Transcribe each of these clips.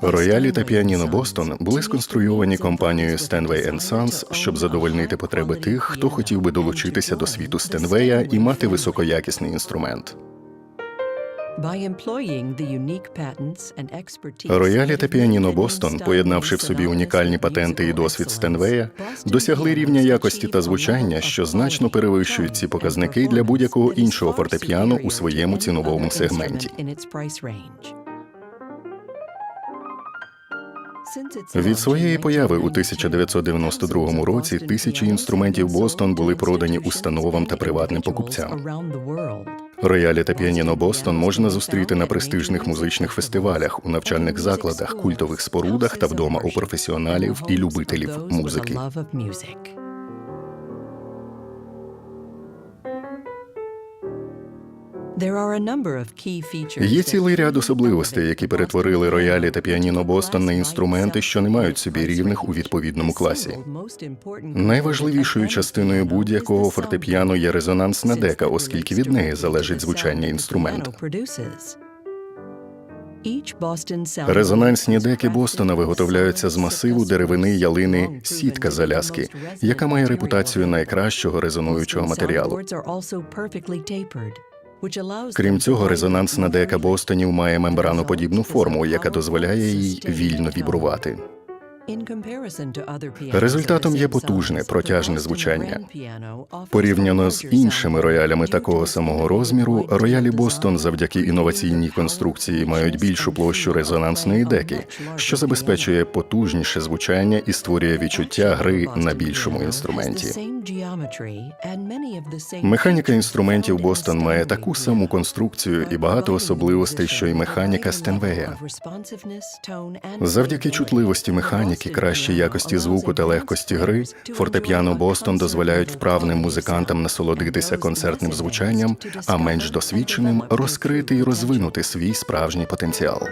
Роялі та піаніно Бостон були сконструйовані компанією Stenway Sons, щоб задовольнити потреби тих, хто хотів би долучитися до світу Стенвея і мати високоякісний інструмент. Роялі та піаніно Бостон, поєднавши в собі унікальні патенти і досвід Стенвея, досягли рівня якості та звучання, що значно перевищують ці показники для будь-якого іншого фортепіано у своєму ціновому сегменті. Від своєї появи у 1992 році тисячі інструментів Бостон були продані установам та приватним покупцям. Роялі та піаніно Бостон можна зустріти на престижних музичних фестивалях, у навчальних закладах, культових спорудах та вдома у професіоналів і любителів музики. Є цілий ряд особливостей, які перетворили роялі та піаніно Бостон на інструменти, що не мають собі рівних у відповідному класі. Найважливішою частиною будь-якого фортепіано є резонансна дека, оскільки від неї залежить звучання інструменту. Резонансні деки Бостона виготовляються з масиву деревини ялини сітка з Аляски, яка має репутацію найкращого резонуючого матеріалу. Крім цього, резонансна дека Бостонів має мембраноподібну форму, яка дозволяє їй вільно вібрувати. Результатом є потужне, протяжне звучання. Порівняно з іншими роялями такого самого розміру, роялі Бостон завдяки інноваційній конструкції мають більшу площу резонансної деки, що забезпечує потужніше звучання і створює відчуття гри на більшому інструменті. Механіка інструментів Бостон має таку саму конструкцію і багато особливостей, що й механіка Стенвея. Завдяки чутливості механіки, кращій якості звуку та легкості гри, фортепіано Бостон дозволяють вправним музикантам насолодитися концертним звучанням, а менш досвідченим розкрити і розвинути свій справжній потенціал.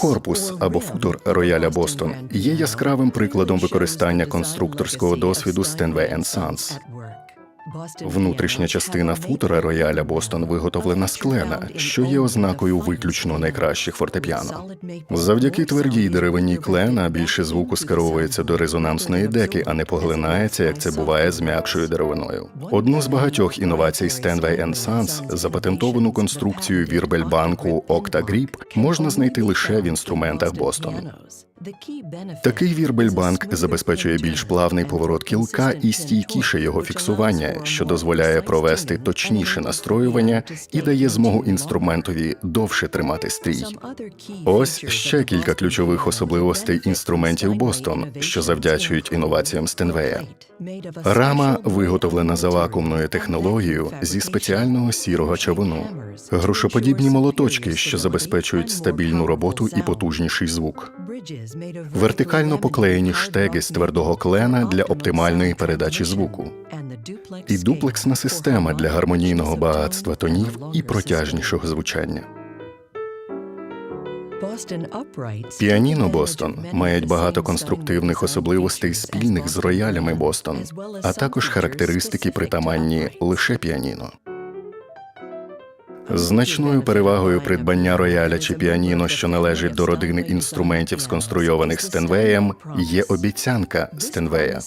Корпус або футор рояля Бостон є яскравим прикладом використання конструкторського досвіду Steinway Sons. Внутрішня частина футера рояля Бостон виготовлена з клена, що є ознакою виключно найкращих фортепіано. Завдяки твердій деревині клена більше звуку скеровується до резонансної деки, а не поглинається, як це буває з м'якшою деревиною. Одну з багатьох інновацій Steinway Sons, запатентовану конструкцію вірбельбанку Octagrip, можна знайти лише в інструментах Бостон. Такий вірбельбанк забезпечує більш плавний поворот кілка і стійкіше його фіксування, що дозволяє провести точніше настроювання і дає змогу інструментові довше тримати стрій. Ось ще кілька ключових особливостей інструментів Бостон, що завдячують інноваціям Стенвея. Рама виготовлена за вакуумною технологією зі спеціального сірого чавуну, грушоподібні молоточки, що забезпечують стабільну роботу і потужніший звук. Вертикально поклеєні штеги з твердого клена для оптимальної передачі звуку, і дуплексна система для гармонійного багатства тонів і протяжнішого звучання. Піаніно Бостон мають багато конструктивних особливостей спільних з роялями Бостон, а також характеристики притаманні лише піаніно. Значною перевагою придбання рояля чи піаніно, що належить до родини інструментів, сконструйованих Стенвеєм, є обіцянка Стенвея.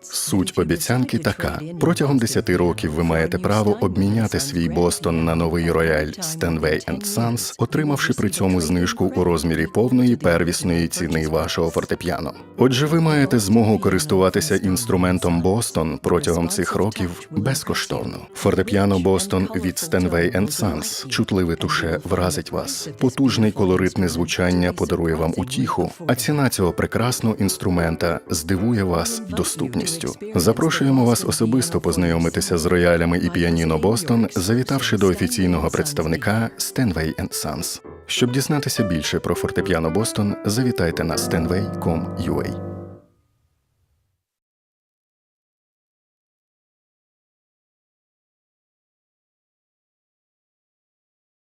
Суть обіцянки така: протягом 10 років ви маєте право обміняти свій Бостон на новий рояль Steinway Sons, отримавши при цьому знижку у розмірі повної первісної ціни вашого фортепіано. Отже, ви маєте змогу користуватися інструментом Бостон протягом цих років безкоштовно. Фортепіано Бостон від Steinway Sons чутливе туше вразить вас. Потужне й колоритне звучання подарує вам утіху, а ціна цього прекрасного інструмента здивує вас доступністю. Запрошуємо вас особисто познайомитися з роялями і піаніно Бостон, завітавши до офіційного представника Steinway Sons. Щоб дізнатися більше про фортепіано Бостон, завітайте на stenway.com.ua.